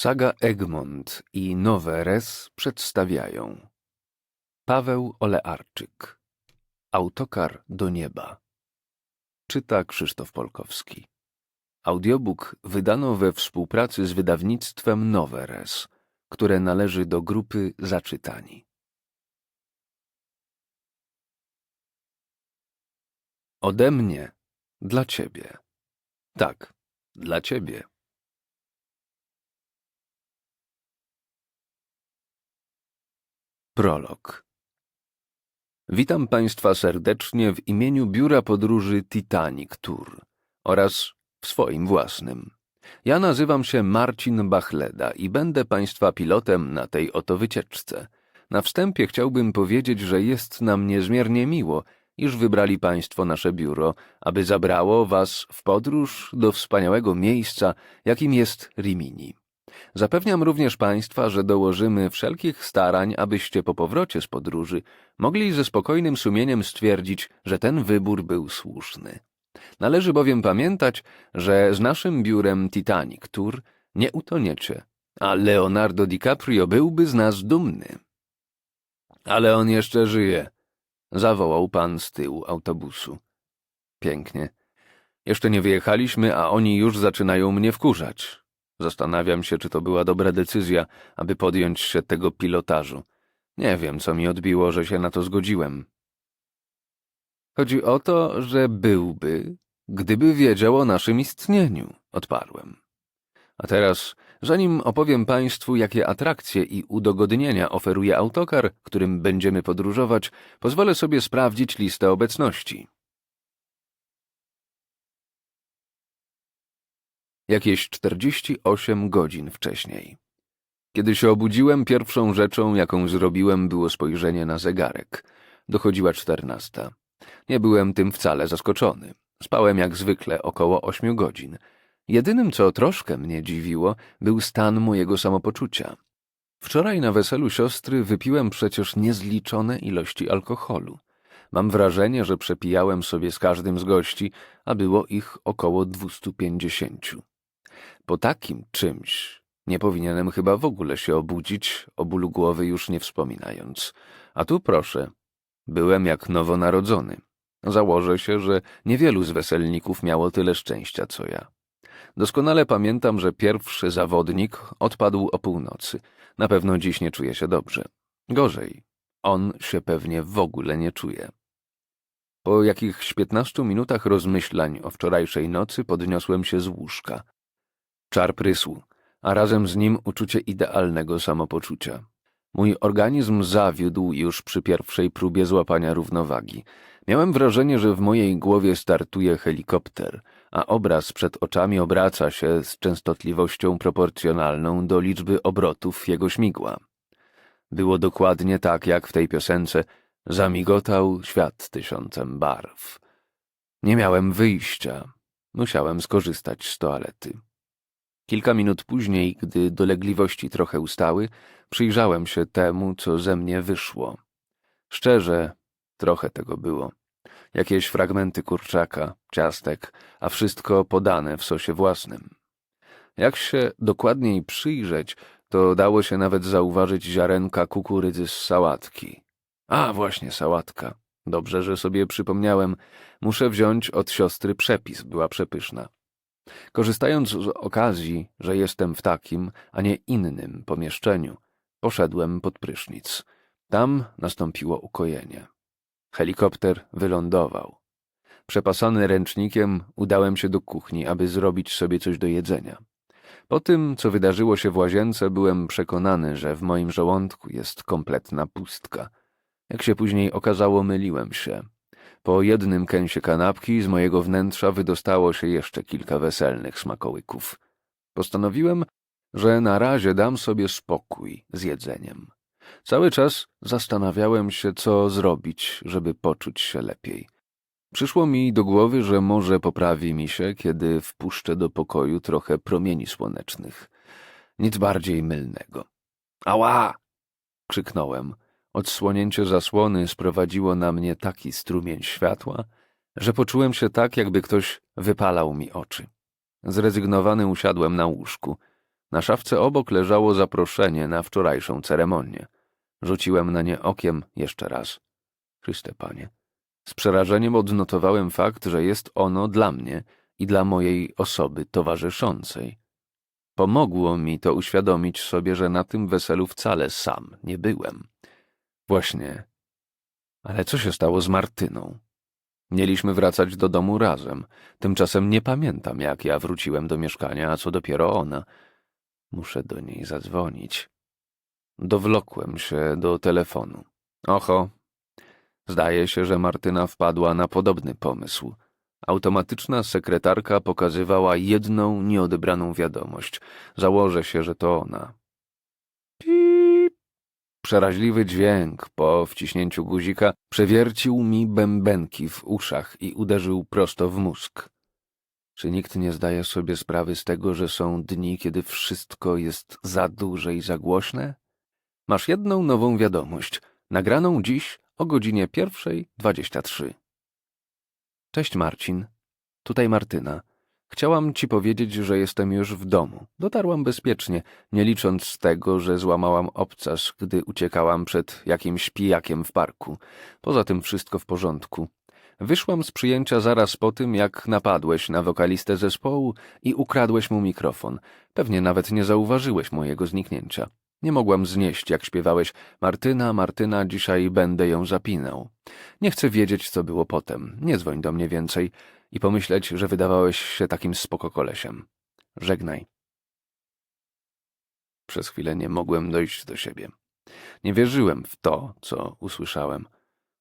Saga Egmont i Nowe Res przedstawiają Paweł Olearczyk Autokar do nieba Czyta Krzysztof Polkowski Audiobook wydano we współpracy z wydawnictwem Nowe Res, które należy do grupy Zaczytani. Ode mnie dla ciebie. Tak, dla ciebie. Prolog Witam Państwa serdecznie w imieniu Biura Podróży Titanic Tour oraz w swoim własnym. Ja nazywam się Marcin Bachleda i będę Państwa pilotem na tej oto wycieczce. Na wstępie chciałbym powiedzieć, że jest nam niezmiernie miło, iż wybrali Państwo nasze biuro, aby zabrało Was w podróż do wspaniałego miejsca, jakim jest Rimini. Zapewniam również Państwa, że dołożymy wszelkich starań, abyście po powrocie z podróży mogli ze spokojnym sumieniem stwierdzić, że ten wybór był słuszny. Należy bowiem pamiętać, że z naszym biurem Titanic Tour nie utoniecie, a Leonardo DiCaprio byłby z nas dumny. Ale on jeszcze żyje, zawołał pan z tyłu autobusu. Pięknie. Jeszcze nie wyjechaliśmy, a oni już zaczynają mnie wkurzać. Zastanawiam się, czy to była dobra decyzja, aby podjąć się tego pilotażu. Nie wiem, co mi odbiło, że się na to zgodziłem. Chodzi o to, że byłby, gdyby wiedział o naszym istnieniu, odparłem. A teraz, zanim opowiem Państwu, jakie atrakcje i udogodnienia oferuje autokar, którym będziemy podróżować, pozwolę sobie sprawdzić listę obecności. Jakieś 48 godzin wcześniej. Kiedy się obudziłem, pierwszą rzeczą, jaką zrobiłem, było spojrzenie na zegarek. Dochodziła czternasta. Nie byłem tym wcale zaskoczony. Spałem jak zwykle około ośmiu godzin. Jedynym, co troszkę mnie dziwiło, był stan mojego samopoczucia. Wczoraj na weselu siostry wypiłem przecież niezliczone ilości alkoholu. Mam wrażenie, że przepijałem sobie z każdym z gości, a było ich około dwustu pięćdziesięciu. Po takim czymś nie powinienem chyba w ogóle się obudzić, o bólu głowy już nie wspominając. A tu proszę, byłem jak nowonarodzony. Założę się, że niewielu z weselników miało tyle szczęścia, co ja. Doskonale pamiętam, że pierwszy zawodnik odpadł o północy. Na pewno dziś nie czuje się dobrze. Gorzej, on się pewnie w ogóle nie czuje. Po jakichś piętnastu minutach rozmyślań o wczorajszej nocy podniosłem się z łóżka. Czar prysł, a razem z nim uczucie idealnego samopoczucia. Mój organizm zawiódł już przy pierwszej próbie złapania równowagi. Miałem wrażenie, że w mojej głowie startuje helikopter, a obraz przed oczami obraca się z częstotliwością proporcjonalną do liczby obrotów jego śmigła. Było dokładnie tak, jak w tej piosence zamigotał świat tysiącem barw. Nie miałem wyjścia. Musiałem skorzystać z toalety. Kilka minut później, gdy dolegliwości trochę ustały, przyjrzałem się temu, co ze mnie wyszło. Szczerze, trochę tego było. Jakieś fragmenty kurczaka, ciastek, a wszystko podane w sosie własnym. Jak się dokładniej przyjrzeć, to dało się nawet zauważyć ziarenka kukurydzy z sałatki. A, właśnie sałatka. Dobrze, że sobie przypomniałem. Muszę wziąć od siostry przepis, była przepyszna. Korzystając z okazji, że jestem w takim, a nie innym pomieszczeniu, poszedłem pod prysznic. Tam nastąpiło ukojenie. Helikopter wylądował. Przepasany ręcznikiem udałem się do kuchni, aby zrobić sobie coś do jedzenia. Po tym, co wydarzyło się w łazience, byłem przekonany, że w moim żołądku jest kompletna pustka. Jak się później okazało, myliłem się. Po jednym kęsie kanapki z mojego wnętrza wydostało się jeszcze kilka weselnych smakołyków. Postanowiłem, że na razie dam sobie spokój z jedzeniem. Cały czas zastanawiałem się, co zrobić, żeby poczuć się lepiej. Przyszło mi do głowy, że może poprawi mi się, kiedy wpuszczę do pokoju trochę promieni słonecznych. Nic bardziej mylnego. Ała! krzyknąłem. Odsłonięcie zasłony sprowadziło na mnie taki strumień światła, że poczułem się tak, jakby ktoś wypalał mi oczy. Zrezygnowany usiadłem na łóżku. Na szafce obok leżało zaproszenie na wczorajszą ceremonię. Rzuciłem na nie okiem jeszcze raz. Chryste panie. Z przerażeniem odnotowałem fakt, że jest ono dla mnie i dla mojej osoby towarzyszącej. Pomogło mi to uświadomić sobie, że na tym weselu wcale sam nie byłem. Właśnie. Ale co się stało z Martyną? Mieliśmy wracać do domu razem. Tymczasem nie pamiętam, jak ja wróciłem do mieszkania, a co dopiero ona. Muszę do niej zadzwonić. Dowlokłem się do telefonu. Oho. Zdaje się, że Martyna wpadła na podobny pomysł. Automatyczna sekretarka pokazywała jedną nieodebraną wiadomość. Założę się, że to ona. Przeraźliwy dźwięk po wciśnięciu guzika przewiercił mi bębenki w uszach i uderzył prosto w mózg. Czy nikt nie zdaje sobie sprawy z tego, że są dni, kiedy wszystko jest za duże i za głośne? Masz jedną nową wiadomość, nagraną dziś o godzinie pierwszej dwadzieścia trzy. Cześć Marcin, tutaj Martyna. Chciałam ci powiedzieć, że jestem już w domu. Dotarłam bezpiecznie, nie licząc tego, że złamałam obcas, gdy uciekałam przed jakimś pijakiem w parku. Poza tym wszystko w porządku. Wyszłam z przyjęcia zaraz po tym, jak napadłeś na wokalistę zespołu i ukradłeś mu mikrofon. Pewnie nawet nie zauważyłeś mojego zniknięcia. Nie mogłam znieść, jak śpiewałeś Martyna, Martyna, dzisiaj będę ją zapinał. Nie chcę wiedzieć, co było potem. Nie dzwoń do mnie więcej i pomyśleć, że wydawałeś się takim spoko kolesiem. Żegnaj. Przez chwilę nie mogłem dojść do siebie. Nie wierzyłem w to, co usłyszałem.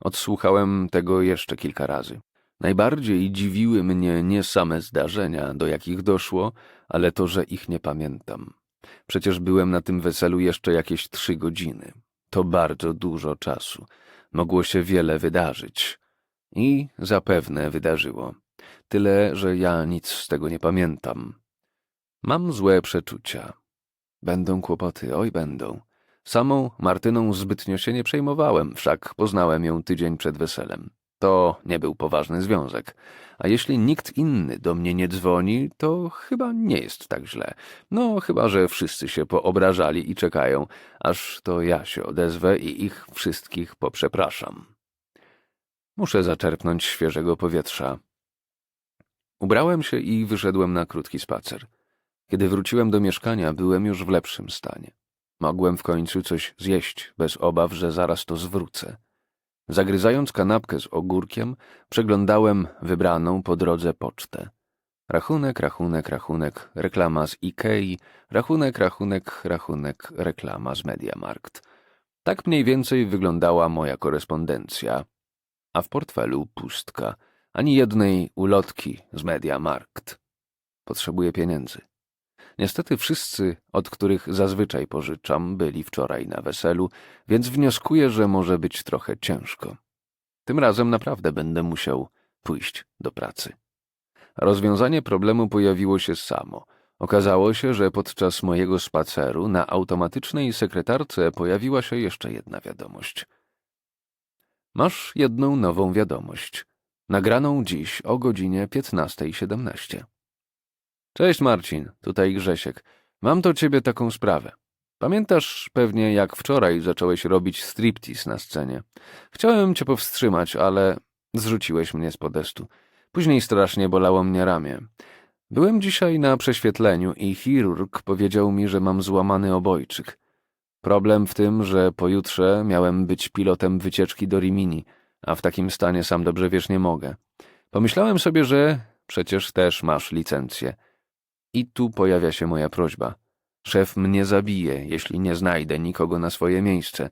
Odsłuchałem tego jeszcze kilka razy. Najbardziej dziwiły mnie nie same zdarzenia, do jakich doszło, ale to, że ich nie pamiętam. Przecież byłem na tym weselu jeszcze jakieś trzy godziny. To bardzo dużo czasu. Mogło się wiele wydarzyć. I zapewne wydarzyło. Tyle, że ja nic z tego nie pamiętam. Mam złe przeczucia. Będą kłopoty, oj będą. Samą Martyną zbytnio się nie przejmowałem, wszak poznałem ją tydzień przed weselem. To nie był poważny związek. A jeśli nikt inny do mnie nie dzwoni, to chyba nie jest tak źle. No, chyba że wszyscy się poobrażali i czekają, aż to ja się odezwę i ich wszystkich poprzepraszam. Muszę zaczerpnąć świeżego powietrza. Ubrałem się i wyszedłem na krótki spacer. Kiedy wróciłem do mieszkania, byłem już w lepszym stanie. Mogłem w końcu coś zjeść, bez obaw, że zaraz to zwrócę. Zagryzając kanapkę z ogórkiem, przeglądałem wybraną po drodze pocztę. Rachunek, rachunek, rachunek, reklama z Ikei, rachunek, rachunek, rachunek, reklama z Mediamarkt. Tak mniej więcej wyglądała moja korespondencja. A w portfelu pustka, ani jednej ulotki z Mediamarkt. Potrzebuję pieniędzy. Niestety wszyscy, od których zazwyczaj pożyczam, byli wczoraj na weselu, więc wnioskuję, że może być trochę ciężko. Tym razem naprawdę będę musiał pójść do pracy. Rozwiązanie problemu pojawiło się samo. Okazało się, że podczas mojego spaceru na automatycznej sekretarce pojawiła się jeszcze jedna wiadomość. Masz jedną nową wiadomość, nagraną dziś o godzinie 15.17. Cześć Marcin, tutaj Grzesiek. Mam do ciebie taką sprawę. Pamiętasz pewnie, jak wczoraj zacząłeś robić striptease na scenie. Chciałem cię powstrzymać, ale zrzuciłeś mnie z podestu. Później strasznie bolało mnie ramię. Byłem dzisiaj na prześwietleniu i chirurg powiedział mi, że mam złamany obojczyk. Problem w tym, że pojutrze miałem być pilotem wycieczki do Rimini, a w takim stanie sam dobrze wiesz nie mogę. Pomyślałem sobie, że przecież też masz licencję. I tu pojawia się moja prośba. Szef mnie zabije, jeśli nie znajdę nikogo na swoje miejsce.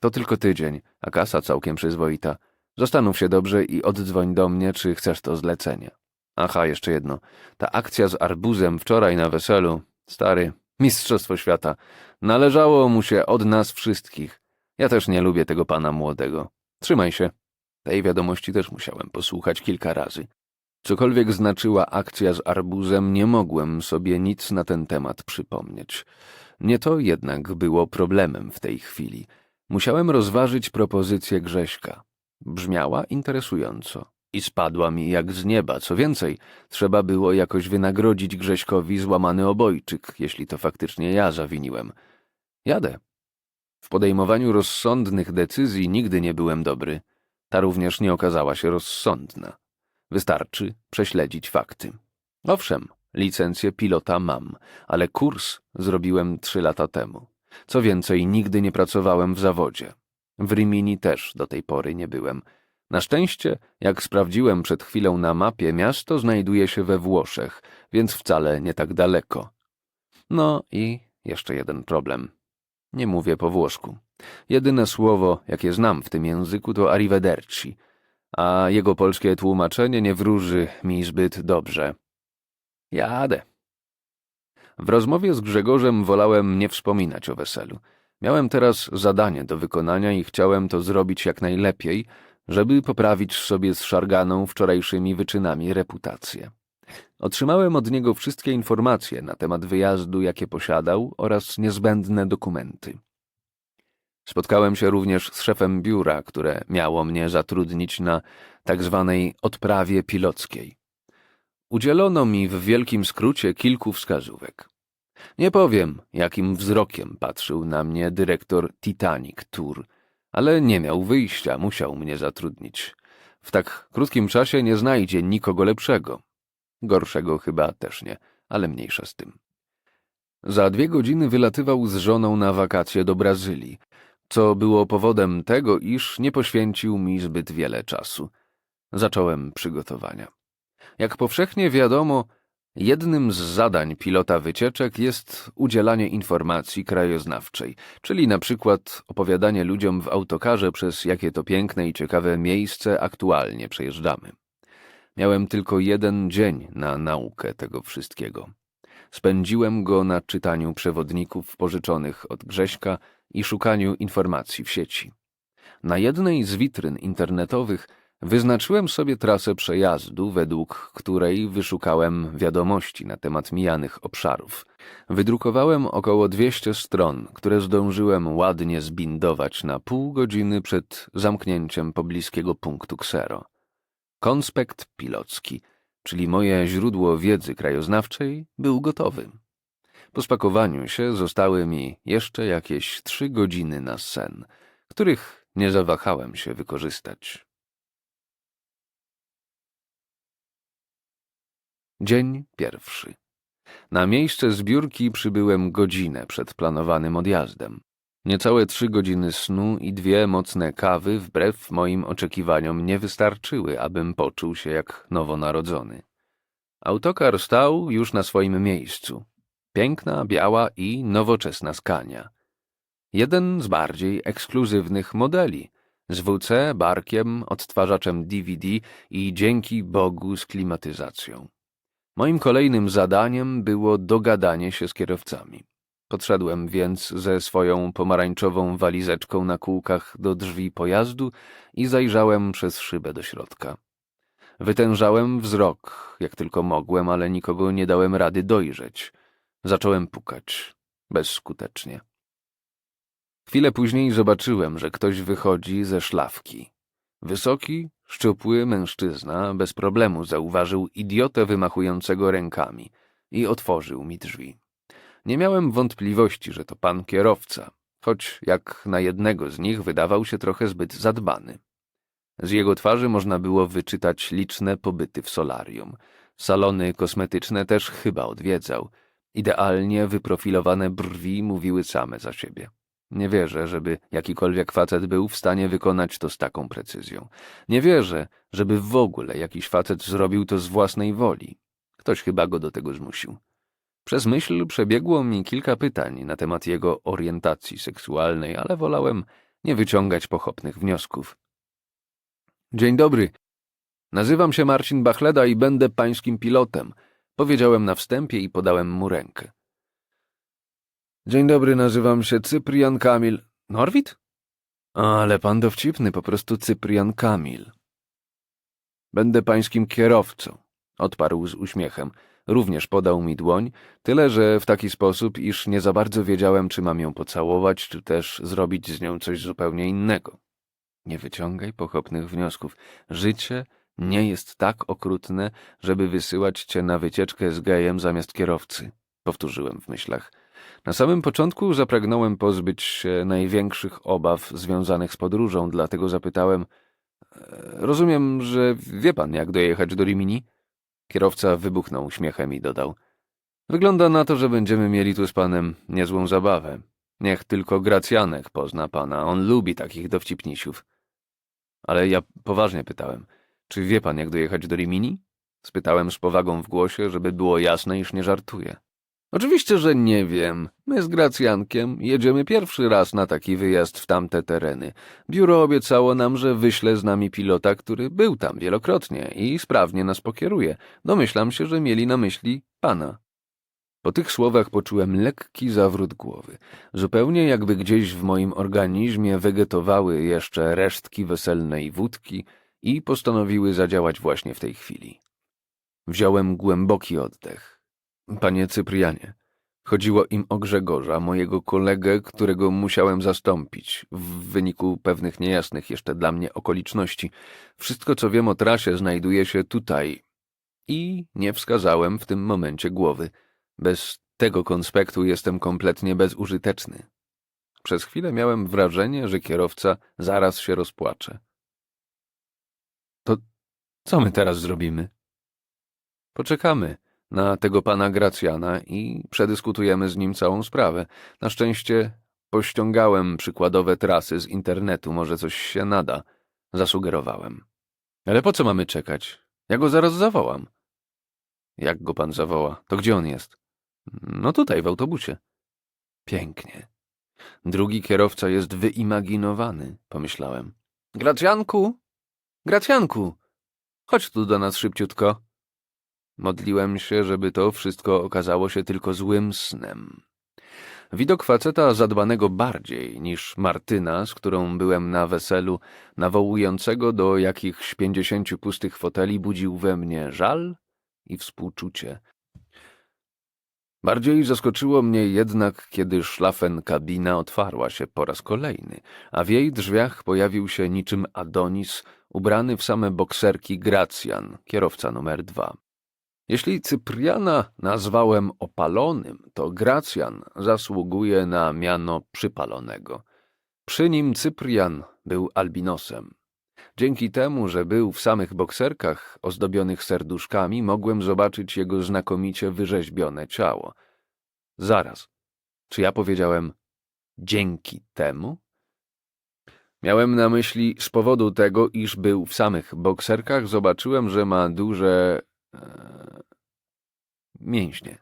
To tylko tydzień, a kasa całkiem przyzwoita. Zastanów się dobrze i oddzwoń do mnie, czy chcesz to zlecenie. Aha, jeszcze jedno. Ta akcja z arbuzem wczoraj na weselu. Stary, mistrzostwo świata. Należało mu się od nas wszystkich. Ja też nie lubię tego pana młodego. Trzymaj się. Tej wiadomości też musiałem posłuchać kilka razy. Cokolwiek znaczyła akcja z arbuzem, nie mogłem sobie nic na ten temat przypomnieć. Nie to jednak było problemem w tej chwili. Musiałem rozważyć propozycję Grześka. Brzmiała interesująco. I spadła mi jak z nieba. Co więcej, trzeba było jakoś wynagrodzić Grześkowi złamany obojczyk, jeśli to faktycznie ja zawiniłem. Jadę. W podejmowaniu rozsądnych decyzji nigdy nie byłem dobry. Ta również nie okazała się rozsądna. Wystarczy prześledzić fakty. Owszem, licencję pilota mam, ale kurs zrobiłem trzy lata temu. Co więcej, nigdy nie pracowałem w zawodzie. W Rimini też do tej pory nie byłem. Na szczęście, jak sprawdziłem przed chwilą na mapie, miasto znajduje się we Włoszech, więc wcale nie tak daleko. No i jeszcze jeden problem. Nie mówię po włosku. Jedyne słowo, jakie znam w tym języku, to arrivederci, a jego polskie tłumaczenie nie wróży mi zbyt dobrze. Jadę. W rozmowie z Grzegorzem wolałem nie wspominać o weselu. Miałem teraz zadanie do wykonania i chciałem to zrobić jak najlepiej, żeby poprawić sobie z szarganą wczorajszymi wyczynami reputację. Otrzymałem od niego wszystkie informacje na temat wyjazdu, jakie posiadał oraz niezbędne dokumenty. Spotkałem się również z szefem biura, które miało mnie zatrudnić na tak zwanej odprawie pilockiej. Udzielono mi w wielkim skrócie kilku wskazówek. Nie powiem, jakim wzrokiem patrzył na mnie dyrektor Titanic Tour, ale nie miał wyjścia, musiał mnie zatrudnić. W tak krótkim czasie nie znajdzie nikogo lepszego. Gorszego chyba też nie, ale mniejsza z tym. Za dwie godziny wylatywał z żoną na wakacje do Brazylii, co było powodem tego, iż nie poświęcił mi zbyt wiele czasu. Zacząłem przygotowania. Jak powszechnie wiadomo, jednym z zadań pilota wycieczek jest udzielanie informacji krajoznawczej, czyli na przykład opowiadanie ludziom w autokarze, przez jakie to piękne i ciekawe miejsce aktualnie przejeżdżamy. Miałem tylko jeden dzień na naukę tego wszystkiego. Spędziłem go na czytaniu przewodników pożyczonych od Grześka i szukaniu informacji w sieci. Na jednej z witryn internetowych wyznaczyłem sobie trasę przejazdu, według której wyszukałem wiadomości na temat mijanych obszarów. Wydrukowałem około 200 stron, które zdążyłem ładnie zbindować na pół godziny przed zamknięciem pobliskiego punktu Ksero. Konspekt pilocki, czyli moje źródło wiedzy krajoznawczej, był gotowy. Po spakowaniu się zostały mi jeszcze jakieś trzy godziny na sen, których nie zawahałem się wykorzystać. Dzień pierwszy. Na miejsce zbiórki przybyłem godzinę przed planowanym odjazdem. Niecałe trzy godziny snu i dwie mocne kawy wbrew moim oczekiwaniom nie wystarczyły, abym poczuł się jak nowonarodzony. Autokar stał już na swoim miejscu. Piękna, biała i nowoczesna skania. Jeden z bardziej ekskluzywnych modeli, z WC, barkiem, odtwarzaczem DVD i dzięki Bogu z klimatyzacją. Moim kolejnym zadaniem było dogadanie się z kierowcami. Podszedłem więc ze swoją pomarańczową walizeczką na kółkach do drzwi pojazdu i zajrzałem przez szybę do środka. Wytężałem wzrok, jak tylko mogłem, ale nikogo nie dałem rady dojrzeć. Zacząłem pukać. Bezskutecznie. Chwilę później zobaczyłem, że ktoś wychodzi ze szlafki. Wysoki, szczupły mężczyzna bez problemu zauważył idiotę wymachującego rękami i otworzył mi drzwi. Nie miałem wątpliwości, że to pan kierowca, choć jak na jednego z nich wydawał się trochę zbyt zadbany. Z jego twarzy można było wyczytać liczne pobyty w solarium. Salony kosmetyczne też chyba odwiedzał. Idealnie wyprofilowane brwi mówiły same za siebie. Nie wierzę, żeby jakikolwiek facet był w stanie wykonać to z taką precyzją. Nie wierzę, żeby w ogóle jakiś facet zrobił to z własnej woli. Ktoś chyba go do tego zmusił. Przez myśl przebiegło mi kilka pytań na temat jego orientacji seksualnej, ale wolałem nie wyciągać pochopnych wniosków. Dzień dobry. Nazywam się Marcin Bachleda i będę pańskim pilotem. Powiedziałem na wstępie i podałem mu rękę. Dzień dobry, nazywam się Cyprian Kamil. Norwid? Ale pan dowcipny, po prostu Cyprian Kamil. Będę pańskim kierowcą, odparł z uśmiechem. Również podał mi dłoń, tyle że w taki sposób, iż nie za bardzo wiedziałem, czy mam ją pocałować, czy też zrobić z nią coś zupełnie innego. Nie wyciągaj pochopnych wniosków. Życie nie jest tak okrutne, żeby wysyłać cię na wycieczkę z gejem zamiast kierowcy, powtórzyłem w myślach. Na samym początku zapragnąłem pozbyć się największych obaw związanych z podróżą, dlatego zapytałem: "E, Rozumiem, że wie pan, jak dojechać do Rimini? Kierowca wybuchnął uśmiechem i dodał: Wygląda na to, że będziemy mieli tu z panem niezłą zabawę. Niech tylko Gracjanek pozna pana, on lubi takich dowcipnisiów. Ale ja poważnie pytałem, czy wie pan, jak dojechać do Rimini? Spytałem z powagą w głosie, żeby było jasne, iż nie żartuję. Oczywiście, że nie wiem. My z Gracjankiem jedziemy pierwszy raz na taki wyjazd w tamte tereny. Biuro obiecało nam, że wyśle z nami pilota, który był tam wielokrotnie i sprawnie nas pokieruje. Domyślam się, że mieli na myśli pana. Po tych słowach poczułem lekki zawrót głowy. Zupełnie jakby gdzieś w moim organizmie wegetowały jeszcze resztki weselnej wódki i postanowiły zadziałać właśnie w tej chwili. Wziąłem głęboki oddech. Panie Cyprianie, chodziło im o Grzegorza, mojego kolegę, którego musiałem zastąpić w wyniku pewnych niejasnych jeszcze dla mnie okoliczności. Wszystko, co wiem o trasie, znajduje się tutaj. I nie wskazałem w tym momencie głowy. Bez tego konspektu jestem kompletnie bezużyteczny. Przez chwilę miałem wrażenie, że kierowca zaraz się rozpłacze. To co my teraz zrobimy? Poczekamy na tego pana Gracjana i przedyskutujemy z nim całą sprawę. Na szczęście pościągałem przykładowe trasy z internetu, może coś się nada, zasugerowałem. Ale po co mamy czekać? Ja go zaraz zawołam. Jak go pan zawoła? To gdzie on jest? No tutaj, w autobusie. Pięknie. Drugi kierowca jest wyimaginowany, pomyślałem. Gracjanku! Gracjanku! Chodź tu do nas szybciutko. Modliłem się, żeby to wszystko okazało się tylko złym snem. Widok faceta zadbanego bardziej niż Martyna, z którą byłem na weselu, nawołującego do jakichś pięćdziesięciu pustych foteli, budził we mnie żal i współczucie. Bardziej zaskoczyło mnie jednak, kiedy szlafen kabina otwarła się po raz kolejny, a w jej drzwiach pojawił się niczym Adonis, ubrany w same bokserki Gracjan, kierowca numer dwa. Jeśli Cypriana nazwałem opalonym, to Gracjan zasługuje na miano przypalonego. Przy nim Cyprian był albinosem. Dzięki temu, że był w samych bokserkach ozdobionych serduszkami, mogłem zobaczyć jego znakomicie wyrzeźbione ciało. Zaraz, czy ja powiedziałem dzięki temu? Miałem na myśli z powodu tego, iż był w samych bokserkach, zobaczyłem, że ma duże... Э, меньше.